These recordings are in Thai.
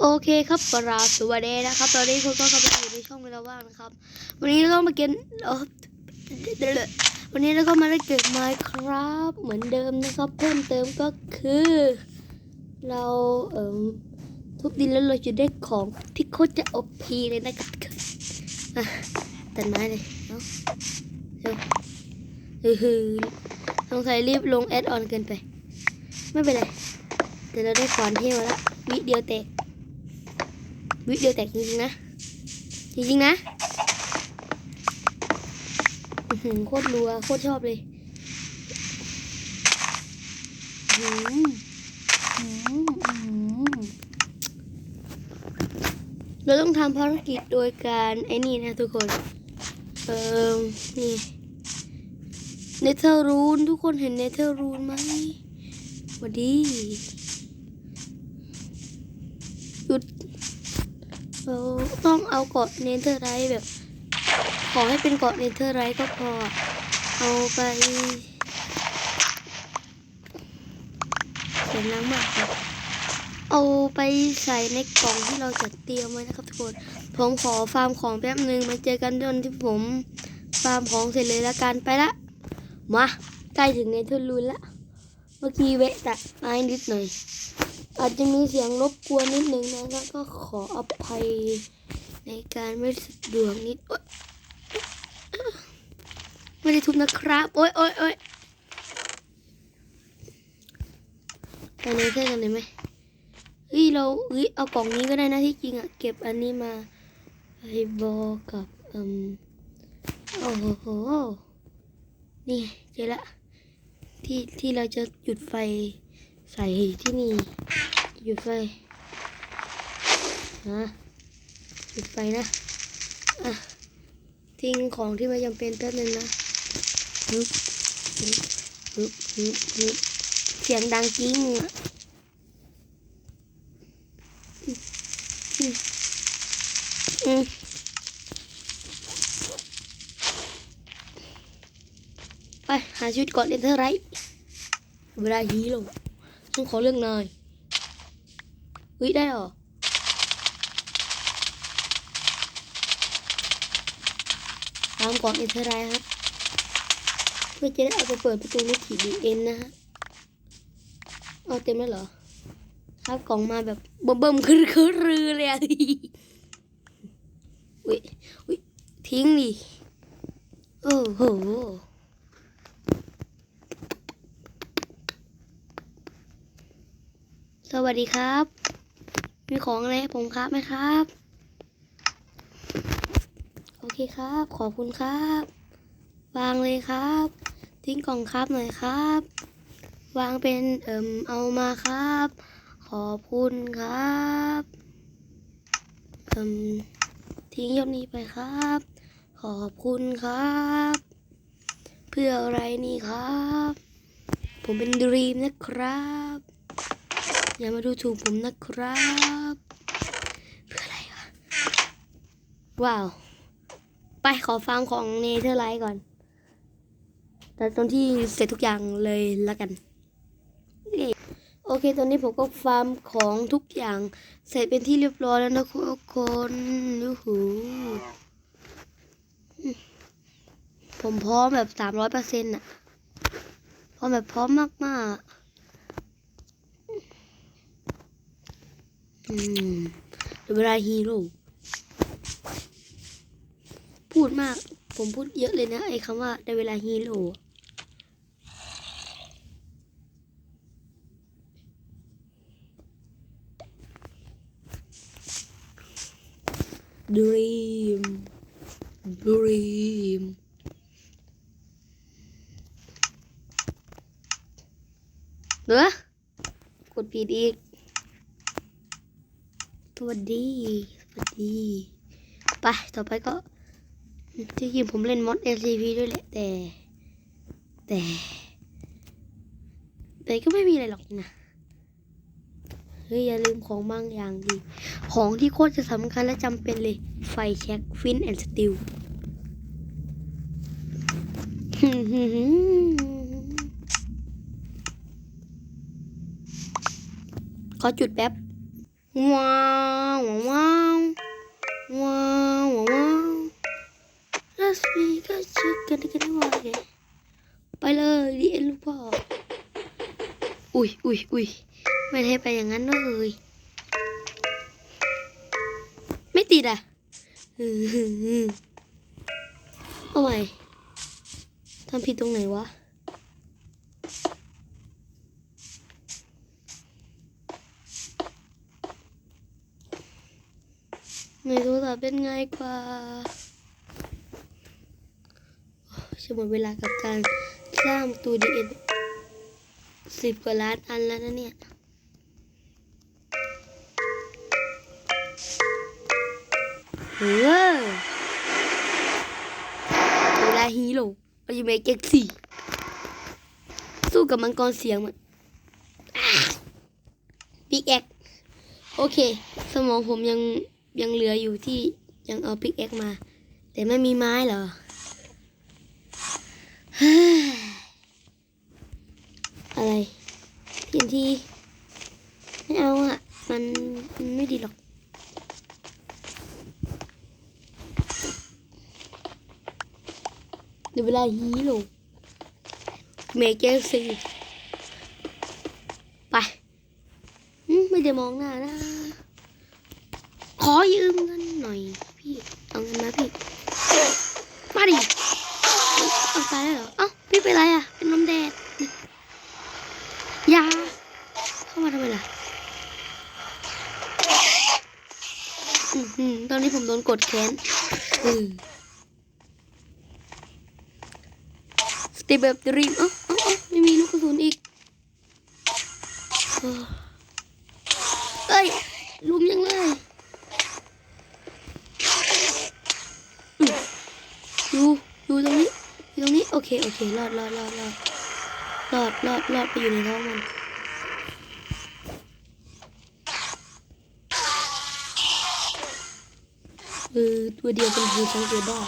โอเคครับปราสวัสดีนะครับ ตอนนี้คุณก็กำลังอยู่ในช่องเวลาว่างนะครับ วันนี้เราก็มาเกนวันนี้เราก็มาเล่นเกมไมครับเหมือนเดิมนะครับ เพิ่มเติมก็คือ เราเอ่มทุบดินแล้วเราจะได้ของที่โคตรจะอพีเลยนะครับตัดไม้เลยเนาะเร็วเออหือสงสัยรีบลงแอดออนเกินไป ไม่เป็นไรแต่เราได้ขวานเที่ยวแล้ววิเดียวแตก วิเดียวแตกจริงๆนะ จริงๆนะหือโคตรรัวโคตรชอบเลยหืออื้อหื้อเราต้องทำภารกิจโดยการไอ้นี่นะทุกคน เอ่อ นี่ เนเธอร์รูน ทุกคนเห็นเนเธอร์รูนไหมสวัสดีหยุด เราต้องเอาเกาะเนเธอร์ไรท์แบบ ขอให้เป็นเกาะเนเธอร์ไรท์ก็พอ เอาไปเสียงดังมากครับเอาไปใส่ในกล่องที่เราจัดเตรียมไว้นะครับทุกคน ผมขอฟาร์มของแป๊บหนึ่งมาเจอกันตอนที่ผมฟาร์มของเสร็จเลยละกันไปละ มาใกล้ถึงเนเธอร์รูนละ เมื่อกี้เวะตัดไม้นิดหน่อย อาจจะมีเสียงรบกวนนิดนึงนะครับก็ขออภัยในการไม่สะดวกนิดโอ๊ยไม่ได้ทุบนะครับ โอ๊ยโอ๊ยโอ๊ยไปในเท่กันเลยไหมเฮ้ยเราเฮ้ยเอากล่องนี้ก็ได้นะที่จริงอะเก็บอันนี้มาไอบอกกับอืมโอ้โหนี่เจอละที่ที่เราจะจุดไฟใส่ที่นี่ หยุดไฟนะหยุดไฟนะอะทิ้งของที่ไม่จำเป็นแป๊บนึงนะฮึบฮึบฮึบฮึบฮึบเสียงดังจริงอะอืมอืมไปหาชุดก่อนเลนเทอร์ไรเวลาฮีโร่ฉันขอเรื่องหน่อย เฮ้ยได้เหรอ ตามกล่อนอินเทอร์ไรครับ เพื่อจะได้เอาไปเปิดประตูลูกขีดีเอ็นนะฮะ เอาเต็มแล้วเหรอ ครับกล่องมาแบบเบิ่มๆคือคือรือเลยอะอุ้ยอุ้ยทิ้งดิโอ้โหสวัสดีครับ มีของอะไรผมครับไหมครับ โอเคครับ ขอบคุณครับ วางเลยครับ ทิ้งกล่องครับหน่อยครับ วางเป็นเอ่มเอามาครับ ขอบคุณครับเอ่มทิ้งยอดนี้ไปครับ ขอบคุณครับ เพื่ออะไรนี่ครับ ผมเป็นดรีมนะครับ อย่ามาดูถูกผมนะครับเพื่ออะไรวะว้าว ไปขอฟังของเนเธอร์ไลท์ก่อน แต่ตอนที่เสร็จทุกอย่างเลยละกัน โอเค ตอนนี้ผมก็ฟาร์มของทุกอย่าง เสร็จเป็นที่เรียบร้อยแล้วนะทุกคนยูหูผมพร้อมแบบสามร้อยเปอร์เซ็นต์อะพร้อมแบบพร้อมมากๆ อืมเวเวลาฮีโร่พูดมาก ผมพูดเยอะเลยนะ ไอ้คำว่าได้เวลาฮีโร่ดรีมดรีมเด้อกดผิดอีก สวัสดี สวัสดี ไป ต่อไปก็ที่จริงผมเล่นมอด LCP ด้วยแหละ แต่ แต่ แต่ก็ไม่มีอะไรหรอกนะ เฮ้ย อย่าลืมของบางอย่างดิของที่โคตรจะสำคัญและจำเป็นเลย ไฟแช็กฟินแอนด์สติลขอจุดแป๊บ ว้าวว้าวว้าวว้าว Let's be ก็ชิคกันกันว่าไงไปเลยดีเอ็นลูกพ่ออุ้ยอุ้ยอุ้ยไม่ให้ไปอย่างนั้นเลยไม่ติดอะเอาใหม่ทำผิดตรงไหนวะ ในโทรศัพท์เป็นง่ายกว่าโอ้จะหมดเวลากับการสร้างตูดีเอ็นสิบกว่าล้านอันแล้วนะเนี่ยเออเวลาฮีโร่เราอยู่ในเก็กซี่สู้กับมังกรเสียงมันบิ๊กแอ็กโอเค สมองผมยัง ยังเหลืออยู่ที่ยังเอาพิกแอ็กมา แต่ไม่มีไม้เหรออะไรทีนทีไม่เอาอะ มันมันไม่ดีหรอกเดี๋ยวเวลาฮีโร่เมเจอร์ซีไปไม่ได้มองหน้านะ ขอยืมเงินหน่อย พี่ เอาเงินมาพี่ มาดิเอาตายแล้วเหรอ เอ้า พี่เป็นไรอะ เป็นลมแดดยาเข้ามาทำไมล่ะอือหือตอนนี้ผมโดนกดแค้นอืมสเตปแบบดรีมอ้าเอ้าเอ้าไม่มีลูกกระสุนอีกเออเอ้ย ลุมยังเลย อยู่อยู่ตรงนี้อยู่ตรงนี้ โอ เคโอเครอดรอดรอดรอดรอดรอดรอดไปอยู่ในท้องมันเออตัวเดียวเป็นคือสังเกตได้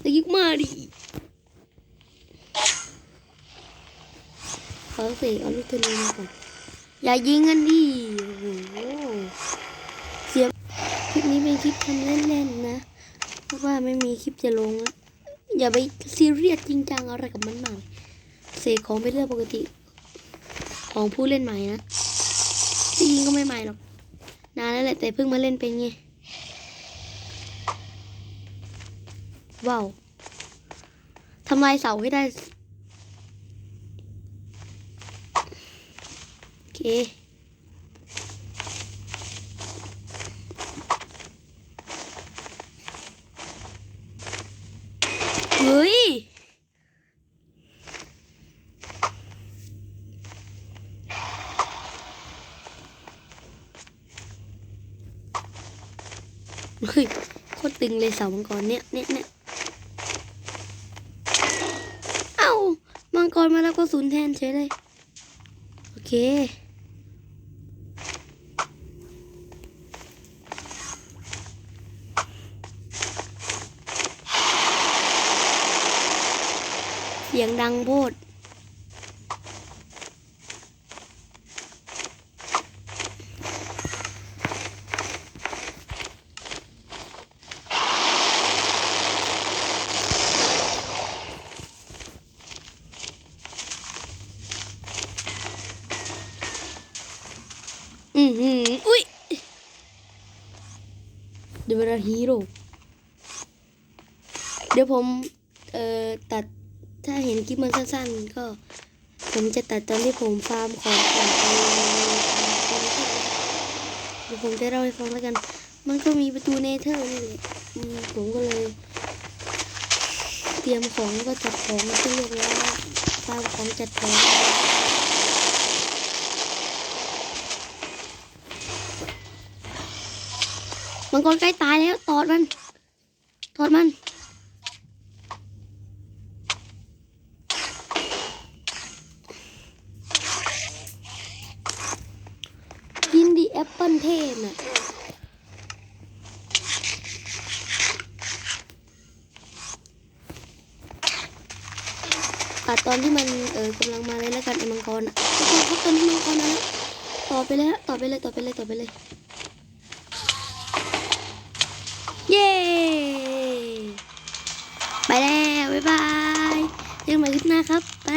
แต่ยิกมาดิขอเสกเอาลูกธนูมาก่อนอย่ายิงกันดิโอ้โหเสียคลิปนี้เป็นคลิปทำเล่นๆนะ ราะว่าไม่มีคลิปจะลงอะอย่าไปซีเรียสจริงจังอะไรกับมันมากเสกของเป็นเรื่องปกติ ของผู้เล่นใหม่นะจริงก็ไม่ใหม่หรอก นานแล้วแหละแต่เพิ่งมาเล่นเป็นไงว้าวทำลายเสาให้ได้โอเค เฮ้ย เฮ้ยโคตรตึงเลยเสามังกรเนี่ยเนี่ยเนี่ยเอ้ามังกรมาแล้วก็ศูนย์แทนเฉยเลย โอเคเสียงดังโพด อือหืออุ้ยเดี๋ยวเวลาฮีโร่เดี๋ยวผม เอ่อ ตัดถ้าเห็นคลิปมันสั้นๆ ก็ ผมจะตัดตอนที่ผมฟาร์มของก่อนไปเดี๋ยวผมจะเล่าให้ฟังแล้วกัน มันก็มีประตูเนเธอร์นี่แหละอืมผมก็เลย เตรียมของแล้วก็จัดของมาเรียบร้อยแล้วฟาร์มของจัดของ มังกรใกล้ตายแล้วตอดมันตอดมันกินดีแอปเปิลเทนอะต่ดตอนที่มันเออกำลังมาเลยแล้วกันไอ้มังกรอะทุกคนครับตอนนี้มังกรนะต่อไปเลยฮะต่อไปเลยต่อไปเลยต่อไปเลย บายเจอกันใหม่คลิปหน้าครับไป